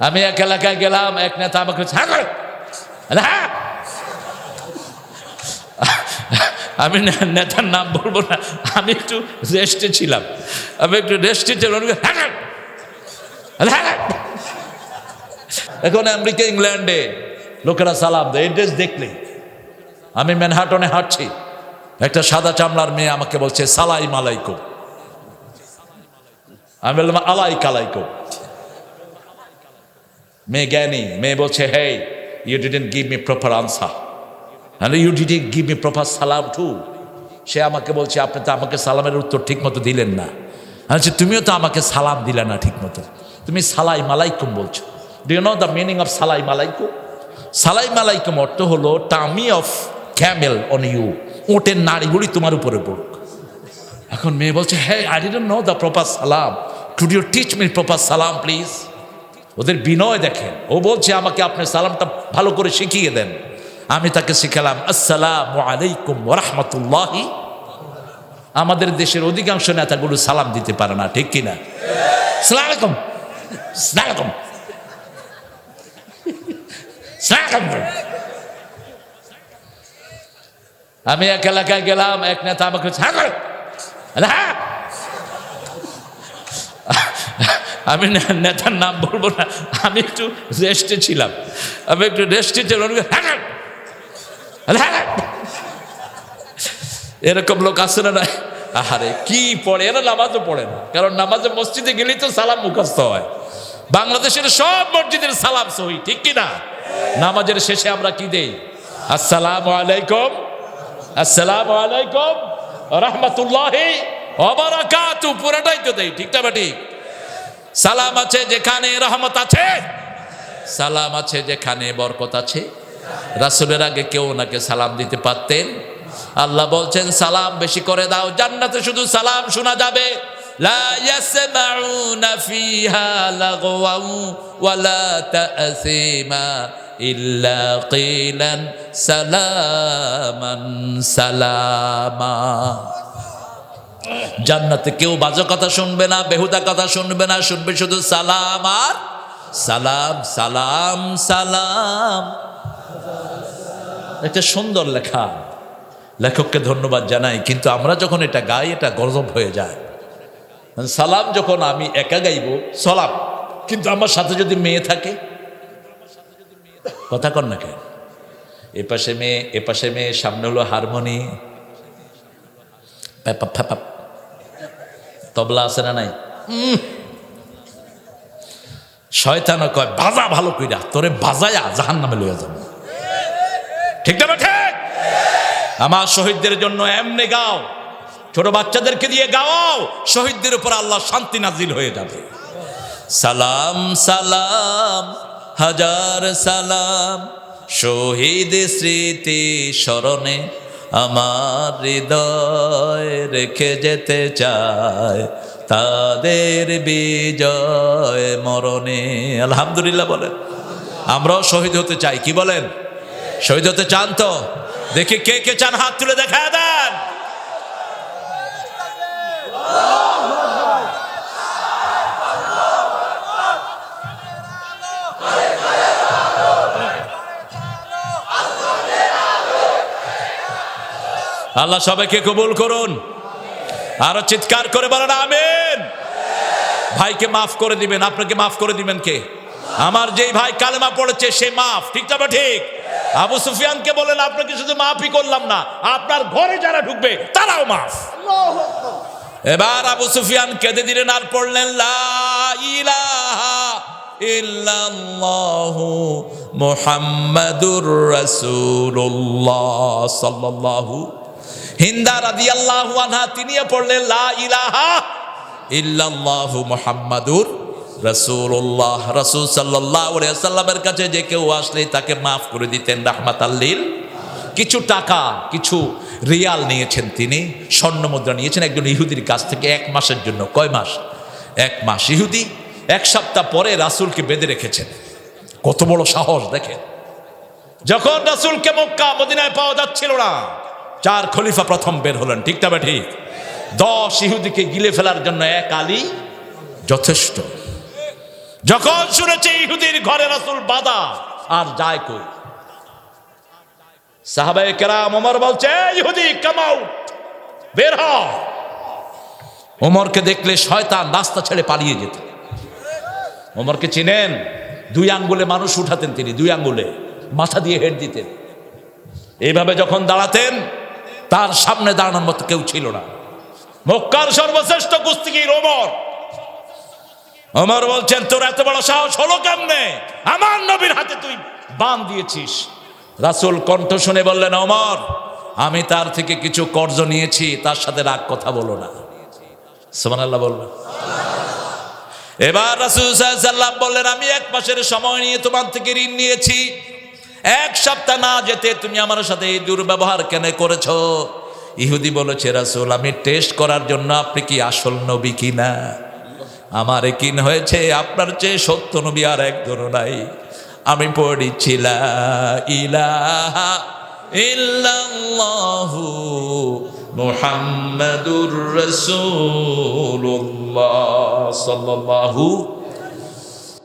আমি এক এলাকায় গেলাম, এক নেতা আমাকে "হ্যাঁ করে।" হ্যাঁ। আমি নেতার নাম বলব না, আমি একটু রেস্টে ছিলাম। আমি একটু রেস্টে ছিলাম "হ্যাঁ হ্যাঁ এখন আমেরিকা, ইংল্যান্ডে লোকেরা সালাম দেয়, এই ড্রেস দেখলে। আমি ম্যানহাটনে হাঁটছি, একটা সাদা চামড়ার মেয়ে আমাকে বলছে সালাই মালাইকো আমি বললাম আলাই কালাইকুম মেয়ে জ্ঞানী মেয়ে বলছে hey you didn't give me proper answer hello you didn't give me proper সালাম টু সে আমাকে বলছে, আপনি তো আমাকে সালামের উত্তর ঠিক মতো দিলেন না। বলছি, তুমিও তো আমাকে সালাম দিলে না ঠিক মতো তুমি সালাই মালাইকুম বলছো। Do know the meaning of সালাই মালাইকুম? সালাই মালাইকুম অর্থ হলো, tummy of camel on you. ওটের নাড়িগুলি তোমার উপরে পড়ুক। এখন মেয়ে বলছে হ্যাঁ I didn't know the proper সালাম। Could you teach me proper সালাম প্লিজ ওদের বিনয় দেখেন। ও বলছে, আমাকে আপনি সালামটা ভালো করে শিখিয়ে দেন। আমি তাকে শিখালাম, আসসালাম আলাইকুম রহমতুল্লাহি। আমাদের দেশের অধিকাংশ নেতাগুলো সালাম দিতে পারে না, ঠিক কিনা? সালাম আলাইকুম। সালাম আলাইকুম। সালাম আলাইকুম। আমি এক এলাকায় গেলাম, এক নেতা আমাকে "হ্যাঁ করে।" আরে হ্যাঁ আমি নেতার নাম বলব না। আমি একটু রেস্টে ছিলাম। আমি একটু রেস্টে ছিলাম "হ্যাঁ করে।" আরে হ্যাঁ করে। এরকম লোক আছে না না? আহারে, কি পড়ে? এরা নামাজও পড়ে না। কারণ নামাজে মসজিদে গেলেই তো সালাম মুখস্থ হয়। বাংলাদেশের সব মসজিদের সালাম সহি, ঠিক কি না? নামাজের শেষে আমরা কি দেই? আসসালামু আলাইকুম আসসালামু আলাইকুম, রহমতুল্লাহি অবরাকাতু পুরোটাই তো দেই, ঠিক না বা ঠিক? সালাম আছে যেখানে রহমত আছে। সালাম আছে যেখানে বরকত আছে। রাসুলের আগে কেউ ওনাকে সালাম দিতে পারতেন। আল্লাহ বলছেন, সালাম বেশি করে দাও, জান্নাতে শুধু সালাম শোনা যাবে। সালামান সালামা। জান্নাতে কেউ বাজে কথা শুনবে না, বেহুদা কথা শুনবে না, শুনবে শুধু সালাম আর সালাম সালাম সালাম। একটা সুন্দর লেখা। লেখককে ধন্যবাদ জানাই, কিন্তু আমরা যখন এটা গাই, এটা গর্ব হয়ে যায়। সালাম যখন আমি একা গাইব, সালাম। কিন্তু আমার সাথে যদি মেয়ে থাকে, কথা কর না কেন? এ পাশে মেয়ে এ পাশে মেয়ে, সামনে হলো হারমোনি। প্যাপাপ তবলা আছে না নাই। শয়তানও কয় বাজা ভালো কইরা, তোরে বাজায়া জাহান নামে লইয়া যাব। ঠিক না ঠিক আমার শহীদদের জন্য এমনি গাও, ছোট বাচ্চাদেরকে দিয়ে গাও, শহীদদের উপর আল্লাহ শান্তি নাজিল হয়ে যাবে। সালাম সালাম, হাজার সালাম, শহীদ স্মৃতি স্মরণে আমার হৃদয় রেখে যেতে চায়, তাদের বিজয় মরণে। আলহামদুলিল্লাহ বলেন। আমরাও শহীদ হতে চাই, কি বলেন? শহীদ হতে চান তো? দেখি কে কে চান, হাত তুলে দেখা দেন। আল্লাহ সবাইকে কবুল করুন। আরও চিৎকার করে বলেন আমিন। ভাইকে মাফ করে দিবেন। আপনাকে মাফ করে দিবেন কে? আমার যেই ভাই কালেমা পড়েছে সে মাফ। ঠিক না বা ঠিক? আবু সুফিয়ানকে বলেন আপনাকে শুধু মাফই করলাম না আপনার ঘরে যারা ঢুকবে তারাও মাফ। এবার আবু সুফিয়ান কেঁদে দিলেন আর পড়লেন লা ইলাহা ইল্লাল্লাহু মুহাম্মাদুর রাসূলুল্লাহ সাল্লাল্লাহু হিন্দা রাদিয়াল্লাহু আনহা তিনিও পড়লেন, লা ইলাহা ইল্লাল্লাহু মুহাম্মাদুর রাসূলুল্লাহ। রাসূল সাল্লাল্লাহু আলাইহি সাল্লামের কাছে যে কেউ আসলে তাকে মাফ করে দিতেন রাহমাতাল্লিল কিছু টাকা, কিছু রিয়াল নিয়েছেন তিনি, স্বর্ণ মুদ্রা নিয়েছেন একজন ইহুদির কাছ থেকে, এক মাসের জন্য। কয় মাস? এক মাস। ইহুদি এক সপ্তাহ পরে রাসূলকে বেঁধে রেখেছেন। কত বড় সাহস, দেখেন। যখন রাসূলকে মক্কা, মদিনায় পাওয়া যাচ্ছিল না চার খলিফা প্রথম বের হলেন, ঠিক তবে ঠিক দশ ইহুদিকে গিলে ফেলার জন্য এক আলী যথেষ্ট। যখন শুনেছে ইহুদির ঘরে রাসূল বাদা আর যায় কই? সাহাবায়ে কেরাম ওমর বলছে ইহুদি কাম আউট বের হ। ওমরকে দেখলে শয়তান রাস্তা ছেড়ে পালিয়ে যেত। ওমরকে চিনেন? দুই আঙ্গুলে মানুষ উঠাতেন তিনি, দুই আঙ্গুলে, মাথা দিয়ে হেড দিতেন। এইভাবে যখন দাঁড়াতেন তার সামনে দাঁড়ানোর মতো কেউ ছিল না। মক্কার সর্বশ্রেষ্ঠ কুস্তিগির ওমর। ওমর বলছেন, তোর এত বড় সাহস হলো কেমনে? আমার নবীর হাতে তুই বান দিয়েছিস। রাসূল কণ্ঠ শুনে বললেন অমর আমি তার থেকে কিছু কর্জ নিয়েছি, তার সাথে রাগ কথা বলো না। সুবহানাল্লাহ বলবেন এবার রাসূল সাল্লাম বললেন, আমি এক মাসের সময় নিয়ে তোমার থেকে ঋণ নিয়েছি। এক সপ্তাহ না যেতে তুমি আমার সাথে এই দুর্ব্যবহার কেন করেছ? ইহুদি বলেছে, রাসূল, আমি টেস্ট করার জন্য আপনি কি আসল নবী কিনা? আমার কিন হয়েছে, আপনার চেয়ে সত্য নবী আর একজন নাই। আমি পড়িছিলাম ইলাহা